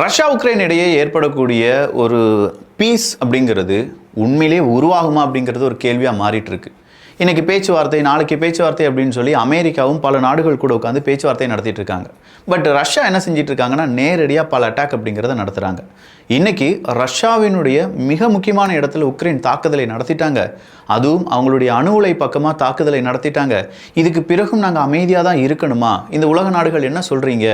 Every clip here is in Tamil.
ரஷ்யா உக்ரைன் இடையே ஏற்படக்கூடிய ஒரு பீஸ் அப்படிங்கிறது உண்மையிலே உருவாகுமா அப்படிங்கிறது ஒரு கேள்வியாக மாறிட்டு இருக்கு இன்றைக்கி பேச்சுவார்த்தை நாளைக்கு பேச்சுவார்த்தை அப்படின்னு சொல்லி அமெரிக்காவும் பல நாடுகள் கூட உட்காந்து பேச்சுவார்த்தை நடத்திட்டு இருக்காங்க பட் ரஷ்யா என்ன செஞ்சிட்டு இருக்காங்கன்னா நேரடியாக பல அட்டாக் அப்படிங்கிறத நடத்துகிறாங்க இன்றைக்கி ரஷ்யாவினுடைய மிக முக்கியமான இடத்துல உக்ரைன் தாக்குதலை நடத்திட்டாங்க. அதுவும் அவங்களுடைய அணு உலை பக்கமாக தாக்குதலை நடத்திட்டாங்க. இதுக்கு பிறகும் நாங்கள் அமைதியாக தான் இருக்கணுமா? இந்த உலக நாடுகள் என்ன சொல்கிறீங்க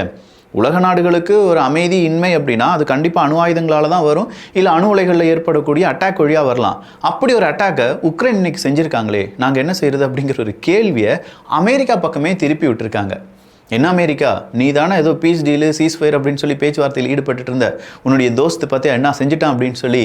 உலக நாடுகளுக்கு ஒரு அமைதி இன்மை அப்படின்னா அது கண்டிப்பாக அணு ஆயுதங்களால் தான் வரும். இல்லை அணு உலைகளில் ஏற்படக்கூடிய அட்டாக் வழியாக வரலாம். அப்படி ஒரு அட்டாக்கை உக்ரைன் இன்னைக்கு செஞ்சுருக்காங்களே. நாங்கள் என்ன செய்கிறது அப்படிங்கிற ஒரு கேள்வியை அமெரிக்கா பக்கமே திருப்பி விட்டுருக்காங்க. என்ன அமெரிக்கா? நீ தானே ஏதோ பீஸ் டீலு சீஸ்ஃபயர் அப்படின்னு சொல்லி பேச்சுவார்த்தையில் ஈடுபட்டு இருந்த உன்னுடைய தோஸ்து பார்த்து என்ன செஞ்சுட்டான் அப்படின்னு சொல்லி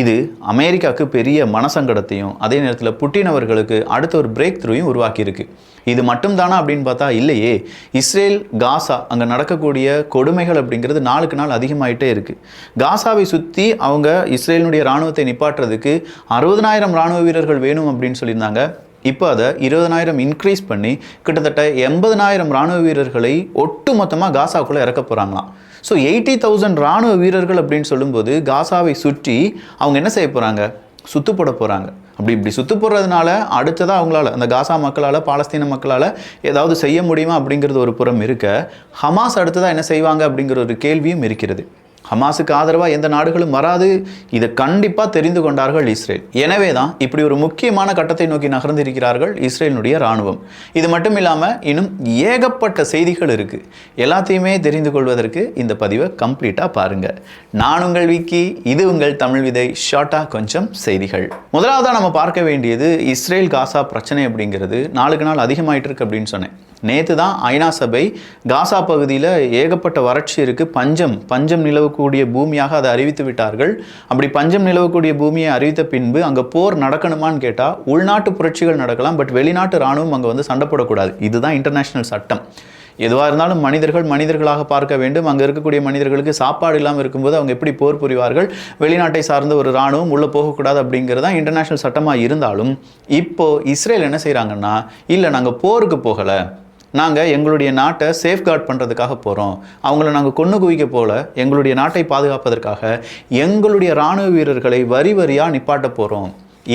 இது அமெரிக்காவுக்கு பெரிய மனசங்கடத்தையும் அதே நேரத்தில் புட்டின் அவர்களுக்கு அடுத்த ஒரு பிரேக் த்ரூயும் உருவாக்கியிருக்கு. இது மட்டும் தானா அப்படின்னு பார்த்தா இல்லையே. இஸ்ரேல் காசா அங்கே நடக்கக்கூடிய கொடுமைகள் அப்படிங்கிறது நாளுக்கு நாள் அதிகமாயிட்டே இருக்குது காசாவை சுற்றி அவங்க இஸ்ரேலினுடைய இராணுவத்தை நிப்பாட்டுறதுக்கு அறுபதனாயிரம் இராணுவ வீரர்கள் வேணும் அப்படின்னு சொல்லியிருந்தாங்க. இப்போ அதை இருபதனாயிரம் இன்க்ரீஸ் பண்ணி கிட்டத்தட்ட எண்பதனாயிரம் ராணுவ வீரர்களை ஒட்டு மொத்தமாக காசாக்குள்ளே இறக்க போகிறாங்களாம் ஸோ எயிட்டி தௌசண்ட் ராணுவ வீரர்கள் அப்படின்னு சொல்லும்போது காசாவை சுற்றி அவங்க என்ன செய்ய போகிறாங்க சுத்து போட போகிறாங்க அப்படி இப்படி சுத்து போடுறதுனால அடுத்ததாக அவங்களால அந்த காசா மக்களால் பாலஸ்தீன மக்களால் ஏதாவது செய்ய முடியுமா அப்படிங்கிறது ஒரு புறம் இருக்க ஹமாஸ் அடுத்ததாக என்ன செய்வாங்க அப்படிங்கிற ஒரு கேள்வியும் இருக்கிறது. ஹமாஸுக்கு ஆதரவாக எந்த நாடுகளும் வராது. இதை கண்டிப்பாக தெரிந்து கொண்டார்கள் இஸ்ரேல். எனவே தான் இப்படி ஒரு முக்கியமான கட்டத்தை நோக்கி நகர்ந்திருக்கிறார்கள் இஸ்ரேலினுடைய இராணுவம். இது மட்டும் இல்லாமல் இன்னும் ஏகப்பட்ட செய்திகள் இருக்குது எல்லாத்தையுமே தெரிந்து கொள்வதற்கு இந்த பதிவை கம்ப்ளீட்டாக பாருங்கள் நான் உங்கள் விக்கி இது உங்கள் தமிழ் விதை. ஷார்ட்டாக கொஞ்சம் செய்திகள். முதலாவதாக நம்ம பார்க்க வேண்டியது இஸ்ரேல் காசா பிரச்சனை அப்படிங்கிறது. நாளுக்கு நாள் அதிகமாயிட்டு இருக்கு அப்படின்னு சொன்னேன். நேற்று தான் ஐநா சபை காசா பகுதியில் ஏகப்பட்ட வறட்சி இருக்குது பஞ்சம் பஞ்சம் நிலவு நிலவக்கூடிய பூமியாக அதை அறிவித்து விட்டார்கள். அப்படி பஞ்சம் நிலவக்கூடிய பூமியை அறிவித்த பின்பு அங்கே போர் நடக்கணுமான்னு கேட்டால் உள்நாட்டு புரட்சிகள் நடக்கலாம் பட் வெளிநாட்டு இராணுவம் அங்கே வந்து சண்டை போடக்கூடாது இதுதான் இன்டர்நேஷ்னல் சட்டம். எதுவாக இருந்தாலும் மனிதர்கள் மனிதர்களாக பார்க்க வேண்டும். அங்கே இருக்கக்கூடிய மனிதர்களுக்கு சாப்பாடு இல்லாமல் இருக்கும்போது அவங்க எப்படி போர் புரிவார்கள்? வெளிநாட்டை சார்ந்த ஒரு இராணுவம் உள்ளே போகக்கூடாது அப்படிங்கிறது தான் இன்டர்நேஷ்னல் சட்டமாக இருந்தாலும் இப்போது இஸ்ரேல் என்ன செய்கிறாங்கன்னா இல்லை நாங்கள் போருக்கு போகலை நாங்கள் எங்களுடைய நாட்டை சேஃப்கார்ட் பண்ணுறதுக்காக போகிறோம் அவங்கள நாங்கள் கொண்டு குவிக்க போல எங்களுடைய நாட்டை பாதுகாப்பதற்காக எங்களுடைய இராணுவ வீரர்களை வரி வரியாக நிப்பாட்ட போகிறோம்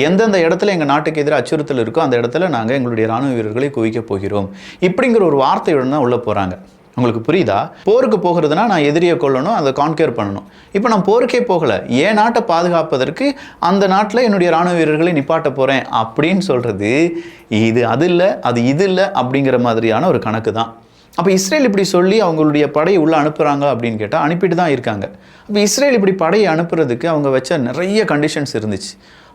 எந்தெந்த இடத்துல எங்கள் நாட்டுக்கு எதிராக அச்சுறுத்தல் இருக்கோ அந்த இடத்துல நாங்கள் எங்களுடைய இராணுவ வீரர்களை குவிக்க போகிறோம். இப்படிங்கிற ஒரு வார்த்தையுடன் தான் உள்ளே போகிறாங்க உங்களுக்கு புரியுதா? போருக்கு போகிறதுனா நான் எதிரியை கொள்ளணும் அதை கான்கேர் பண்ணணும். இப்போ நான் போருக்கே போகலை. என் நாட்டை பாதுகாப்பதற்கு அந்த நாட்டில் என்னுடைய இராணுவ வீரர்களை நிப்பாட்ட போகிறேன் அப்படின்னு சொல்கிறது இது அது இல்லை அது இது இல்லை அப்படிங்கிற மாதிரியான ஒரு கணக்கு தான் அப்போ இஸ்ரேல் இப்படி சொல்லி அவங்களுடைய படையை உள்ளே அனுப்புகிறாங்க அப்படின்னு கேட்டால் அனுப்பிட்டு தான் இருக்காங்க. அப்போ இஸ்ரேல் இப்படி படையை அனுப்புறதுக்கு அவங்க வச்ச நிறைய கண்டிஷன்ஸ் இருந்துச்சு.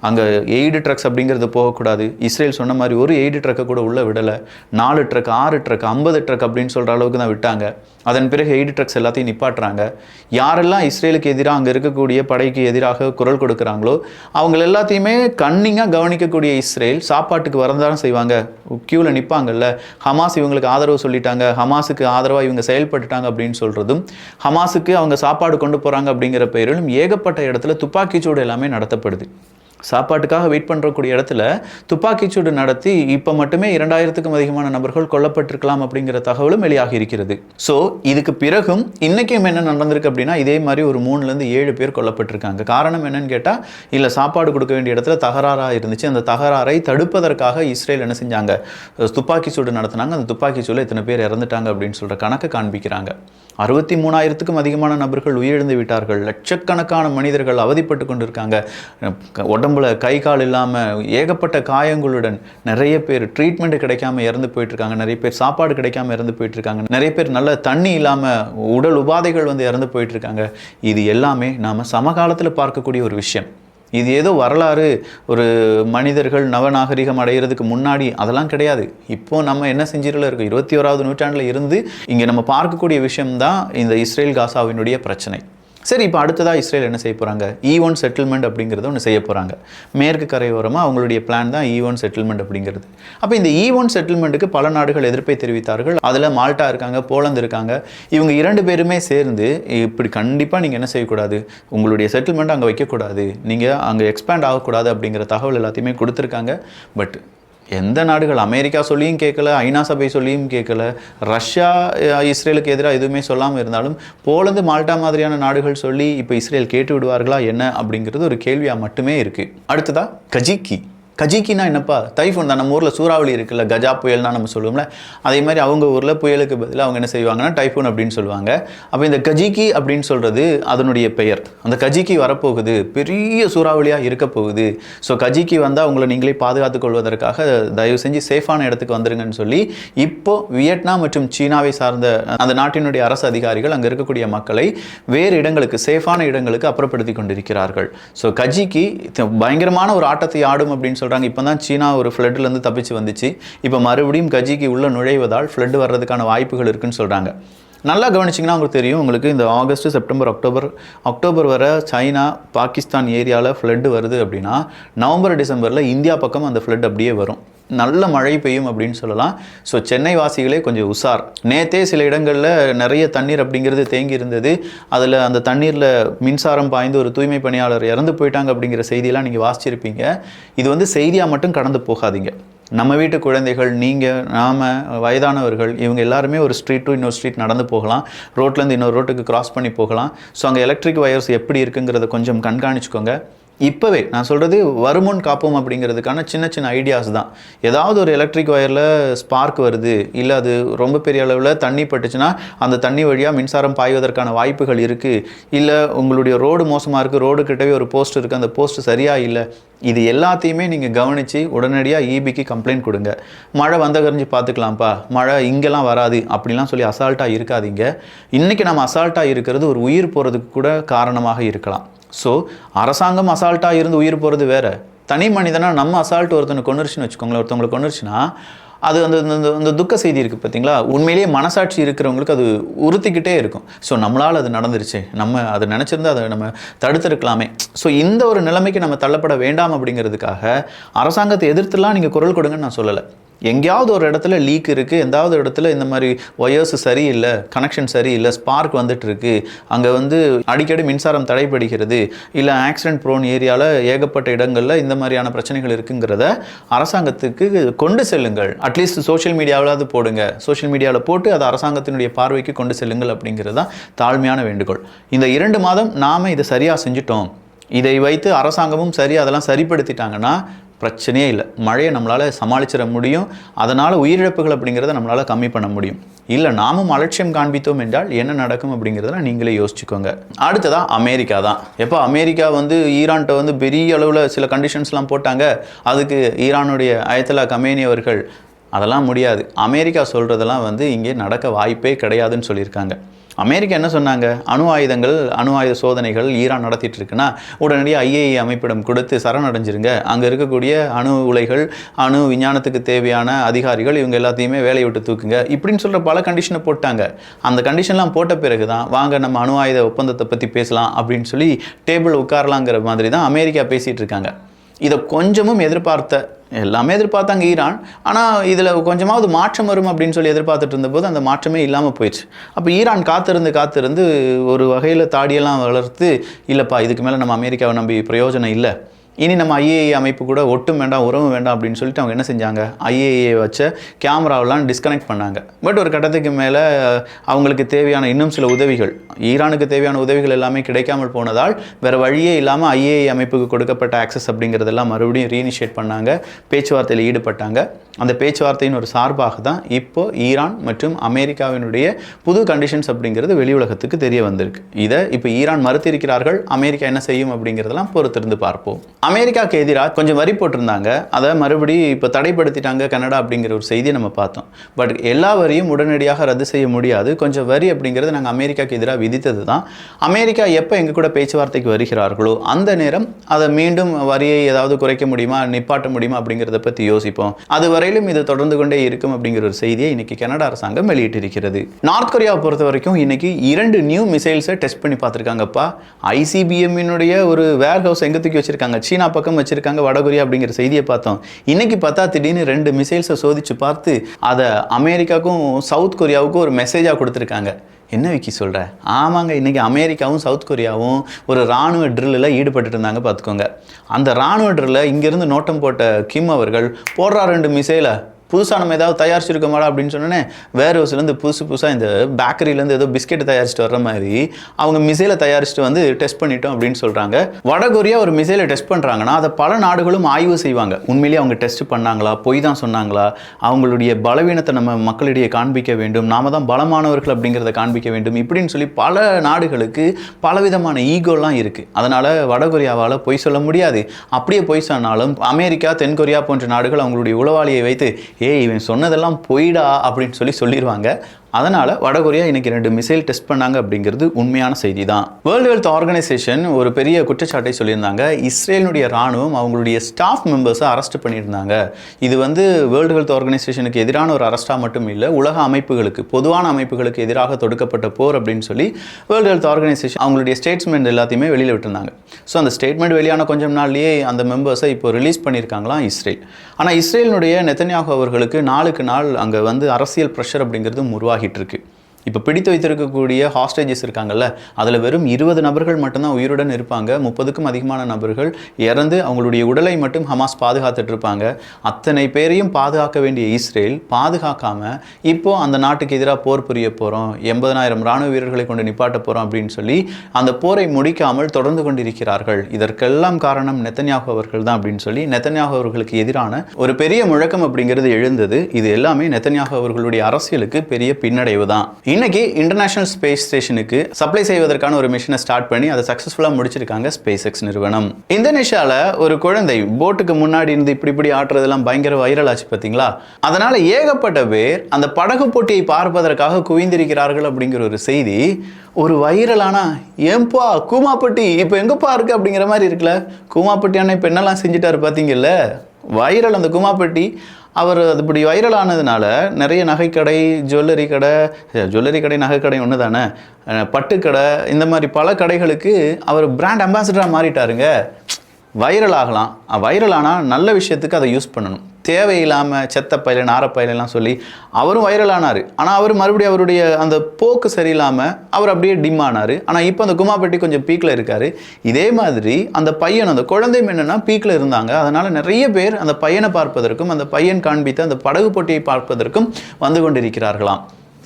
அங்கே எய்டு ட்ரக்ஸ் அப்படிங்கிறது போகக்கூடாது. இஸ்ரேல் சொன்ன மாதிரி ஒரு எய்டு ட்ரக்கை கூட உள்ளே விடலை. நாலு ட்ரக் ஆறு ட்ரக் ஐம்பது ட்ரக் அப்படின்னு சொல்கிற அளவுக்கு தான் விட்டாங்க. அதன் பிறகு எய்டு ட்ரக்ஸ் எல்லாத்தையும் நிப்பாட்டுறாங்க. யாரெல்லாம் இஸ்ரேலுக்கு எதிராக அங்கே இருக்கக்கூடிய படைக்கு எதிராக குரல் கொடுக்குறாங்களோ அவங்க எல்லாத்தையுமே கன்னிங்காக கவனிக்கக்கூடிய இஸ்ரேல் சாப்பாட்டுக்கு வரந்தாலும் செய்வாங்க. க்யூவில் நிற்பாங்கல்ல ஹமாஸ் இவங்களுக்கு ஆதரவு சொல்லிட்டாங்க. ஹமாஸுக்கு ஆதரவாக இவங்க செயல்பட்டுட்டாங்க அப்படின்னு சொல்கிறதும் ஹமாஸுக்கு அவங்க சாப்பாடு கொண்டு போகிறாங்க அப்படிங்கிற பெயரிலும் ஏகப்பட்ட இடத்துல துப்பாக்கிச்சூடு எல்லாமே நடத்தப்படுது. சாப்பாட்டுக்காக வெயிட் பண்ணுறக்கூடிய இடத்துல துப்பாக்கிச்சூடு நடத்தி இப்போ மட்டுமே இரண்டாயிரத்துக்கும் அதிகமான நபர்கள் கொல்லப்பட்டிருக்கலாம் அப்படிங்கிற தகவலும் வெளியாகி இருக்கிறது. ஸோ இதுக்கு பிறகும் இன்றைக்கும் என்ன நடந்திருக்கு அப்படின்னா இதே மாதிரி ஒரு மூணுலேருந்து ஏழு பேர் கொல்லப்பட்டிருக்காங்க. காரணம் என்னன்னு கேட்டால் இல்லை சாப்பாடு கொடுக்க வேண்டிய இடத்துல தகராறாக இருந்துச்சு. அந்த தகராறை தடுப்பதற்காக இஸ்ரேல் என்ன செஞ்சாங்க? துப்பாக்கி சூடு நடத்தினாங்க. அந்த துப்பாக்கி சூடில் இத்தனை பேர் இறந்துட்டாங்க அப்படின்னு சொல்கிற கணக்கை காண்பிக்கிறாங்க. அறுபத்தி மூணாயிரத்துக்கும் அதிகமான நபர்கள் உயிரிழந்து விட்டார்கள். லட்சக்கணக்கான மனிதர்கள் அவதிப்பட்டு கொண்டிருக்காங்க. உடம்பு உடம்புல கை கால் இல்லாமல் ஏகப்பட்ட காயங்களுடன் நிறைய பேர் ட்ரீட்மெண்ட் கிடைக்காம இறந்து போயிட்டுருக்காங்க. நிறைய பேர் சாப்பாடு கிடைக்காம இறந்து போயிட்டுருக்காங்க. நிறைய பேர் நல்ல தண்ணி இல்லாமல் உடல் உபாதைகள் வந்து இறந்து போயிட்டுருக்காங்க. இது எல்லாமே நாம் சமகாலத்தில் பார்க்கக்கூடிய ஒரு விஷயம். இது ஏதோ வரலாறு ஒரு மனிதர்கள் நவநாகரிகம் அடைகிறதுக்கு முன்னாடி அதெல்லாம் கிடையாது. இப்போ நம்ம என்ன செஞ்சிடல இருக்கோம் இருபத்தி ஓராவது நூற்றாண்டில் இருந்து இங்கே நம்ம பார்க்கக்கூடிய விஷயம்தான் இந்த இஸ்ரேல் காசாவினுடைய பிரச்சனை. சரி இப்போ அடுத்ததாக இஸ்ரேல் என்ன செய்ய போகிறாங்க ஈ e ஒன் செட்டில்மெண்ட் அப்படிங்கிறத ஒன்று செய்ய போகிறாங்க மேற்கு கரையோரமாக அவங்களுடைய பிளான் தான் ஈ ஒன் செட்டில்மெண்ட் அப்படிங்கிறது. அப்போ இந்த ஈ ஒன் செட்டில்மெண்ட்டுக்கு பல நாடுகள் எதிர்ப்பை தெரிவித்தார்கள். அதில் மால்டா இருக்காங்க போலந்து இருக்காங்க. இவங்க இரண்டு பேருமே சேர்ந்து இப்படி கண்டிப்பாக நீங்கள் என்ன செய்யக்கூடாது? உங்களுடைய செட்டில்மெண்ட் அங்கே வைக்கக்கூடாது. நீங்கள் அங்கே எக்ஸ்பேண்ட் ஆகக்கூடாது அப்படிங்கிற தகவல் எல்லாத்தையுமே கொடுத்துருக்காங்க. பட் எந்த நாடுகள்? அமெரிக்கா சொல்லியும் கேட்கல ஐநா சபை சொல்லியும் கேட்கல. ரஷ்யா இஸ்ரேலுக்கு எதிராக எதுவுமே சொல்லாமல் இருந்தாலும் போலந்து மால்டா மாதிரியான நாடுகள் சொல்லி இப்போ இஸ்ரேல் கேட்டு விடுவார்களா என்ன அப்படிங்கிறது ஒரு கேள்வியாக மட்டுமே இருக்குது அடுத்ததா கஜிக்கி. கஜிக்கினா என்னப்பா? தைஃபோன் தான். நம்ம ஊரில் சூறாவளி இருக்குல்ல கஜா புயல்னா நம்ம சொல்லுவோம்ல. அதே மாதிரி அவங்க ஊரில் புயலுக்கு பதிலாக அவங்க என்ன செய்வாங்கன்னா டைஃபோன் அப்படின்னு சொல்லுவாங்க. அப்போ இந்த கஜிக்கி அப்படின்னு சொல்கிறது அதனுடைய பெயர். அந்த கஜிக்கி வரப்போகுது. பெரிய சூறாவளியாக இருக்க போகுது. ஸோ கஜிக்கி வந்தால் உங்களை நீங்களே பாதுகாத்துக் கொள்வதற்காக தயவு செஞ்சு சேஃபான இடத்துக்கு வந்துருங்கன்னு சொல்லி இப்போ வியட்நாம் மற்றும் சீனாவை சார்ந்த அந்த நாட்டினுடைய அரசு அதிகாரிகள் அங்கே இருக்கக்கூடிய மக்களை வேறு இடங்களுக்கு சேஃபான இடங்களுக்கு அப்புறப்படுத்தி கொண்டிருக்கிறார்கள். ஸோ கஜிக்கு பயங்கரமான ஒரு ஆட்டத்தை ஆடும் அப்படின்னு சொல்கிறாங்க இப்போ தான் சீனா ஒரு ஃப்ளட்லேருந்து தப்பிச்சு வந்துச்சு. இப்போ மறுபடியும் கஜிக்கு உள்ளே நுழைவதால் ஃப்ளட் வர்றதுக்கான வாய்ப்புகள் இருக்குன்னு சொல்கிறாங்க நல்லா கவனிச்சிங்கன்னா உங்களுக்கு தெரியும். உங்களுக்கு இந்த ஆகஸ்ட் செப்டம்பர் அக்டோபர் அக்டோபர் வர சைனா பாகிஸ்தான் ஏரியாவில் ஃப்ளட் வருது அப்படின்னா நவம்பர் டிசம்பரில் இந்தியா பக்கம் அந்த ஃப்ளட் அப்படியே வரும். நல்ல மழை பெய்யும் அப்படின்னு சொல்லலாம். ஸோ சென்னை வாசிகளே கொஞ்சம் உஷார். நேத்தே சில இடங்களில் நிறைய தண்ணீர் அப்படிங்கிறது தேங்கி இருந்தது. அதில் அந்த தண்ணீரில் மின்சாரம் பாய்ந்து ஒரு தூய்மை பணியாளர் இறந்து போயிட்டாங்க அப்படிங்கிற செய்தியெல்லாம் நீங்கள் வாசிச்சிருப்பீங்க. இது வந்து செய்தியாக மட்டும் கடந்து போகாதீங்க. நம்ம வீட்டு குழந்தைகள் நீங்கள் நாம் வயதானவர்கள் இவங்க எல்லாருமே ஒரு ஸ்ட்ரீட் டு இன்னொரு ஸ்ட்ரீட் நடந்து போகலாம். ரோட்லேருந்து இன்னொரு ரோட்டுக்கு கிராஸ் பண்ணி போகலாம். ஸோ அங்கே எலக்ட்ரிக் ஒயர்ஸ் எப்படி இருக்குங்கிறத கொஞ்சம் கண்காணிச்சுக்கோங்க. இப்போவே நான் சொல்கிறது வருமுன் காப்போம் அப்படிங்கிறதுக்கான சின்ன சின்ன ஐடியாஸ் தான். ஏதாவது ஒரு எலக்ட்ரிக் ஒயரில் ஸ்பார்க் வருது இல்லை அது ரொம்ப பெரிய அளவில் தண்ணி பட்டுச்சுன்னா அந்த தண்ணி வழியாக மின்சாரம் பாய்வதற்கான வாய்ப்புகள் இருக்குது இல்லை உங்களுடைய ரோடு மோசமாக இருக்குது ரோடு கிட்டவே ஒரு போஸ்ட் இருக்குது அந்த போஸ்ட் சரியாக இல்லை. இது எல்லாத்தையுமே நீங்கள் கவனித்து உடனடியாக ஈபிக்கு கம்ப்ளைண்ட் கொடுங்க. மழை வந்த கரைஞ்சி பார்த்துக்கலாம்ப்பா. மழை இங்கெல்லாம் வராது அப்படிலாம் சொல்லி அசால்ட்டாக இருக்காதீங்க. இன்றைக்கி நம்ம அசால்ட்டாக இருக்கிறது ஒரு உயிர் போகிறதுக்கு கூட காரணமாக இருக்கலாம். ஸோ அரசாங்கம் அசால்ட்டாக இருந்து உயிர் போகிறது வேறு. தனி மனிதனா நம்ம அசால்ட் ஒருத்தனை கொண்டுருச்சுன்னு வச்சுக்கோங்களேன் ஒருத்தவங்களை கொண்டுருச்சுன்னா அது அந்த அந்த- அந்த துக்க செய்தி இருக்குது பார்த்தீங்களா? உண்மையிலேயே மனசாட்சி இருக்கிறவங்களுக்கு அது உறுத்திக்கிட்டே இருக்கும். ஸோ நம்மளால் அது நடந்துருச்சு. நம்ம அதை நினச்சிருந்தா அதை நம்ம தடுத்திருக்கலாமே. ஸோ இந்த ஒரு நிலைமைக்கு நம்ம தள்ளப்பட வேண்டாம் அப்படிங்கிறதுக்காக அரசாங்கத்தை எதிர்த்துலாம் நீங்கள் குரல் கொடுங்கன்னு நான் சொல்லலை. எங்கேயாவது ஒரு இடத்துல லீக் இருக்குது எந்தாவது இடத்துல இந்த மாதிரி ஒயர்ஸ் சரியில்லை கனெக்ஷன் சரியில்லை ஸ்பார்க் வந்துட்டுருக்கு அங்கே வந்து அடிக்கடி மின்சாரம் தடைப்படுகிறது இல்லை ஆக்சிடென்ட் ப்ரோன் ஏரியாவில் ஏகப்பட்ட இடங்களில் இந்த மாதிரியான பிரச்சனைகள் இருக்குங்கிறத அரசாங்கத்துக்கு கொண்டு செல்லுங்கள். அட்லீஸ்ட் சோஷியல் மீடியாவிலாவது போடுங்க. சோஷியல் மீடியாவில் போட்டு அதை அரசாங்கத்தினுடைய பார்வைக்கு கொண்டு செல்லுங்கள் அப்படிங்கிறது தான் தாழ்மையான வேண்டுகோள். இந்த இரண்டு மாதம் நாம் இதை சரியாக செஞ்சுட்டோம். இதை வைத்து அரசாங்கமும் சரி அதெல்லாம் சரிப்படுத்திட்டாங்கன்னா பிரச்சனையே இல்லை. மழையை நம்மளால் சமாளிச்சிட முடியும். அதனால் உயிரிழப்புகள் அப்படிங்கிறத நம்மளால் கம்மி பண்ண முடியும். இல்லை நாமும் அலட்சியம் காண்பித்தோம் என்றால் என்ன நடக்கும் அப்படிங்கிறதெல்லாம் நீங்களே யோசிச்சுக்கோங்க. அடுத்ததாக அமெரிக்கா தான். எப்போ அமெரிக்கா வந்து ஈரான்கிட்ட வந்து பெரிய அளவில் சில கண்டிஷன்ஸ்லாம் போட்டாங்க. அதுக்கு ஈரானுடைய அயத்தலா கமேனி அவர்கள் அதெல்லாம் முடியாது. அமெரிக்கா சொல்கிறதெல்லாம் வந்து இங்கே நடக்க வாய்ப்பே கிடையாதுன்னு சொல்லியிருக்காங்க. அமெரிக்கா என்ன சொன்னாங்க? அணு ஆயுதங்கள் அணு ஆயுத சோதனைகள் ஈரான் நடத்திட்டு இருக்குன்னா உடனடியாக ஐஏஏ அமைப்பிடம் கொடுத்து சரணடைஞ்சிருங்க. அங்கே இருக்கக்கூடிய அணு உலைகள் அணு விஞ்ஞானத்துக்கு தேவையான அதிகாரிகள் இவங்க எல்லாத்தையுமே வேலையை விட்டு தூக்குங்க. இப்படின்னு சொல்கிற பல கண்டிஷனை போட்டாங்க. அந்த கண்டிஷன்லாம் போட்ட பிறகு தான் வாங்க நம்ம அணு ஆயுத ஒப்பந்தத்தை பற்றி பேசலாம் அப்படின்னு சொல்லி டேபிள் உட்காரலாங்கிற மாதிரி தான் அமெரிக்கா பேசிகிட்டு இருக்காங்க. இதை கொஞ்சமும் எதிர்பார்த்த எல்லாமே எதிர்பார்த்தாங்க ஈரான். ஆனால் இதில் கொஞ்சமாவது மாற்றம் வரும் அப்படின்னு சொல்லி எதிர்பார்த்துட்டு இருந்தபோது அந்த மாற்றமே இல்லாமல் போயிடுச்சு. அப்போ ஈரான் காத்திருந்து காத்திருந்து ஒரு வகையில் தாடியெல்லாம் வளர்த்து இல்லைப்பா இதுக்கு மேலே நம்ம அமெரிக்காவை நம்பி பிரயோஜனம் இல்லை. இனி நம்ம ஐஏஏ அமைப்பு கூட ஒட்டும் வேண்டாம் உறவும் வேண்டாம் அப்படின்னு சொல்லிட்டு அவங்க என்ன செஞ்சாங்க? ஐஏஏ வச்ச கேமராவெல்லாம் டிஸ்கனெக்ட் பண்ணாங்க. பட் ஒரு கட்டத்துக்கு மேலே அவங்களுக்கு தேவையான இன்னும் சில உதவிகள் ஈரானுக்கு தேவையான உதவிகள் எல்லாமே கிடைக்காமல் போனதால் வேறு வழியே இல்லாமல் ஐஏஏ அமைப்புக்கு கொடுக்கப்பட்ட ஆக்சஸ் அப்படிங்கிறதெல்லாம் மறுபடியும் ரீஇனிஷியேட் பண்ணாங்க. பேச்சுவார்த்தையில் ஈடுபட்டாங்க. அந்த பேச்சுவார்த்தையின் ஒரு சார்பாக தான் இப்போ ஈரான் மற்றும் அமெரிக்காவினுடைய புது கண்டிஷன்ஸ் அப்படிங்கிறது வெளி உலகத்துக்கு தெரிய வந்திருக்கு. இதை இப்போ ஈரான் மறுத்திருக்கிறார்கள் அமெரிக்கா என்ன செய்யும் அப்படிங்கிறதெல்லாம் பொறுத்திருந்து பார்ப்போம். அமெரிக்காவுக்கு எதிராக கொஞ்சம் வரி போட்டிருந்தாங்க. அதை மறுபடியும் இப்போ தடைப்படுத்திட்டாங்க கனடா அப்படிங்கிற ஒரு செய்தியை நம்ம பார்த்தோம். பட் எல்லா வரியும் உடனடியாக ரத்து செய்ய முடியாது. கொஞ்சம் வரி அப்படிங்கிறது நாங்கள் அமெரிக்காவுக்கு எதிராக விதித்தது தான் அமெரிக்கா எப்போ எங்கள் கூட பேச்சுவார்த்தைக்கு வருகிறார்களோ அந்த நேரம் அதை மீண்டும் வரியை ஏதாவது குறைக்க முடியுமா நிப்பாட்ட முடியுமா அப்படிங்கிறத பற்றி யோசிப்போம். அது வரையிலும் இது தொடர்ந்து கொண்டே இருக்கும் அப்படிங்கிற ஒரு செய்தியை இன்னைக்கு கனடா அரசாங்கம் வெளியிட்டிருக்கிறது. நார்த் கொரியாவை பொறுத்த வரைக்கும் இன்னைக்கு இரண்டு நியூ மிசைல்ஸை டெஸ்ட் பண்ணி பார்த்துருக்காங்கப்பா. ஐசிபிஎம்மினுடைய ஒரு வேர் ஹவுஸ் எங்கே தூக்கி வச்சிருக்காங்க? சீனா பக்கம் வச்சிருக்காங்க வடகொரியா அப்படிங்கிற செய்தியை பார்த்தோம். இன்னைக்கு பார்த்தா திடீர்னு ரெண்டு மிசைல்ஸை சோதிச்சு பார்த்து அதை அமெரிக்காவுக்கும் சவுத் கொரியாவுக்கும் ஒரு மெசேஜாக கொடுத்துருக்காங்க. என்ன விக்கி சொல்கிற ஆமாங்க இன்றைக்கி அமெரிக்காவும் சவுத் கொரியாவும் ஒரு இராணுவ ட்ரில்லில் ஈடுபட்டு இருந்தாங்க பார்த்துக்கோங்க. அந்த இராணுவ ட்ரில்லை இங்கேருந்து நோட்டம் போட்ட கிம் அவர்கள் போடுறா ரெண்டு மிசைலை புதுசாக நம்ம ஏதாவது தயாரிச்சிருக்கோமாடா அப்படின்னு சொன்னோன்னே வேர் ஹவுஸ்லேருந்து புதுசு புதுசாக இந்த பேக்கரியிலேருந்து ஏதோ பிஸ்கெட் தயாரிச்சுட்டு வர்ற மாதிரி அவங்க மிசைலை தயாரிச்சுட்டு வந்து டெஸ்ட் பண்ணிட்டோம் அப்படின்னு சொல்கிறாங்க வடகொரியா ஒரு மிசைலை டெஸ்ட் பண்ணுறாங்கன்னா அதை பல நாடுகளும் ஆய்வு செய்வாங்க. உண்மையிலேயே அவங்க டெஸ்ட் பண்ணாங்களா? பொய் தான் சொன்னாங்களா? அவங்களுடைய பலவீனத்தை நம்ம மக்களிடையே காண்பிக்க வேண்டும். நாம தான் பலமானவர்கள் அப்படிங்கிறத காண்பிக்க வேண்டும். இப்படின்னு சொல்லி பல நாடுகளுக்கு பலவிதமான ஈகோலாம் இருக்குது அதனால் வடகொரியாவால் பொய் சொல்ல முடியாது. அப்படியே பொய் சொன்னாலும் அமெரிக்கா தென்கொரியா போன்ற நாடுகள் அவங்களுடைய உளவாளியை வைத்து ஏய் இவன் சொன்னதெல்லாம் பொய்டா? அப்படின்னு சொல்லி சொல்லிடுவாங்க அதனால் வடகொரியா இன்னைக்கு ரெண்டு மிசைல் டெஸ்ட் பண்ணாங்க அப்படிங்கிறது உண்மையான செய்தி தான் வேர்ல்டு ஹெல்த் ஆர்கனைசேஷன் ஒரு பெரிய குற்றச்சாட்டை சொல்லியிருந்தாங்க. இஸ்ரேலினுடைய ராணுவம் அவங்களுடைய ஸ்டாஃப் மெம்பர்ஸை அரெஸ்ட் பண்ணியிருந்தாங்க. இது வந்து வேர்ல்டு ஹெல்த் ஆர்கனைசேஷனுக்கு எதிரான ஒரு அரெஸ்டாக மட்டும் இல்லை உலக அமைப்புகளுக்கு பொதுவான அமைப்புகளுக்கு எதிராக தொடுக்கப்பட்ட போர் அப்படின்னு சொல்லி வேர்ல்டு ஹெல்த் ஆர்கனைசேஷன் அவங்களுடைய ஸ்டேட்மெண்ட் எல்லாத்தையுமே வெளியில் விட்டுருந்தாங்க. ஸோ அந்த ஸ்டேட்மெண்ட் வெளியான கொஞ்சம் நாள்லேயே அந்த மெம்பர்ஸை இப்போ ரிலீஸ் பண்ணியிருக்காங்களாம் இஸ்ரேல். ஆனால் இஸ்ரேலினுடைய நெத்தன்யாகு அவர்களுக்கு நாளுக்கு நாள் அங்கே வந்து அரசியல் ப்ரெஷர் அப்படிங்கிறது உருவாகி ஆகிட்டு இருக்கு. இப்போ பிடித்து வைத்திருக்கக்கூடிய ஹாஸ்டேஜஸ் இருக்காங்கல்ல அதில் வெறும் இருபது நபர்கள் மட்டும்தான் உயிருடன் இருப்பாங்க. முப்பதுக்கும் அதிகமான நபர்கள் இறந்து அவங்களுடைய உடலை மட்டும் ஹமாஸ் பாதுகாத்துட்டு இருப்பாங்க. அத்தனை பேரையும் பாதுகாக்க வேண்டிய இஸ்ரேல் பாதுகாக்காம இப்போ அந்த நாட்டுக்கு எதிராக போர் புரிய போகிறோம் எண்பதனாயிரம் ராணுவ வீரர்களை கொண்டு நிப்பாட்ட போகிறோம் அப்படின்னு சொல்லி அந்த போரை முடிக்காமல் தொடர்ந்து கொண்டிருக்கிறார்கள். இதற்கெல்லாம் காரணம் நெத்தன்யாகு அவர்கள் தான் அப்படின்னு சொல்லி நெத்தன்யாகு அவர்களுக்கு எதிரான ஒரு பெரிய முழக்கம் அப்படிங்கிறது எழுந்தது. இது எல்லாமே நெத்தன்யாகு அவர்களுடைய அரசியலுக்கு பெரிய பின்னடைவு தான். இன்னைக்கு இன்டர்நேஷனல் ஸ்பேஸ் ஸ்டேஷனுக்கு சப்ளை செய்வதற்கான ஒரு மிஷினை ஸ்டார்ட் பண்ணி அதை சக்ஸஸ்ஃபுல்லாக முடிச்சிருக்காங்க ஸ்பேஸ் எக்ஸ் நிறுவனம். இந்தோனேஷியாவில் ஒரு குழந்தை போட்டுக்கு முன்னாடி இருந்து இப்படி இப்படி ஆட்டுறதெல்லாம் பயங்கர வைரல் ஆச்சு பார்த்தீங்களா? அதனால ஏகப்பட்ட பேர் அந்த படகு போட்டியை பார்ப்பதற்காக குவிந்திருக்கிறார்கள் அப்படிங்கிற ஒரு செய்தி ஒரு வைரலானா ஏன்பா கூமாப்பட்டி இப்போ எங்கப்பா இருக்கு அப்படிங்கிற மாதிரி இருக்குல்ல? கூமாப்பட்டி அண்ணன் இப்போ என்னெல்லாம் செஞ்சுட்டாரு பார்த்தீங்கல்ல? வைரல் அந்த குமாப்பட்டி அவர் அதுபடி இப்படி வைரல் ஆனதுனால நிறைய நகைக்கடை ஜுவல்லரி கடை ஜுவல்லரி கடை நகைக்கடை ஒன்று தானே பட்டுக்கடை இந்த மாதிரி பல கடைகளுக்கு அவர் பிராண்ட் அம்பாசிடராக மாறிட்டாருங்க. வைரல் ஆகலாம். வைரல் ஆனால் நல்ல விஷயத்துக்கு அதை யூஸ் பண்ணணும். தேவையில்லாமல் செத்த பயில நாரப்பயிலெல்லாம் சொல்லி அவரும் வைரல் ஆனார் ஆனால் அவர் மறுபடியும் அவருடைய அந்த போக்கு சரியில்லாமல் அவர் அப்படியே டிம் ஆனார். ஆனால் இப்போ அந்த குமாப்பட்டி கொஞ்சம் பீக்கில் இருக்கார். இதே மாதிரி அந்த பையன் அந்த குழந்தையும் என்னென்னா பீக்கில் இருந்தாங்க. அதனால் நிறைய பேர் அந்த பையனை பார்ப்பதற்கும் அந்த பையன் காண்பித்த அந்த படகு போட்டியை பார்ப்பதற்கும் வந்து கொண்டிருக்கிறார்களாம்.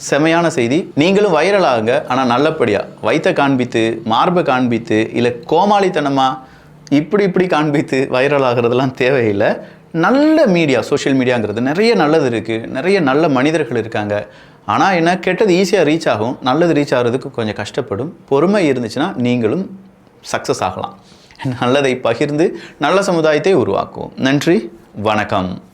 செமையான செய்தி. நீங்களும் வைரல் ஆனால் நல்லபடியாக வைத்த காண்பித்து மார்பை காண்பித்து இல்லை கோமாளித்தனமாக இப்படி இப்படி காண்பித்து வைரல் ஆகிறதுலாம் தேவையில்லை. நல்ல மீடியா சோஷியல் மீடியாங்கிறது நிறைய நல்லது இருக்குது நிறைய நல்ல மனிதர்கள் இருக்காங்க. ஆனால் என்ன கெட்டது ஈஸியாக ரீச் ஆகும். நல்லது ரீச் ஆகிறதுக்கு கொஞ்சம் கஷ்டப்படும். பொறுமை இருந்துச்சுன்னா நீங்களும் சக்ஸஸ் ஆகலாம். நல்லதை பகிர்ந்து நல்ல சமுதாயத்தை உருவாக்குவோம். நன்றி வணக்கம்.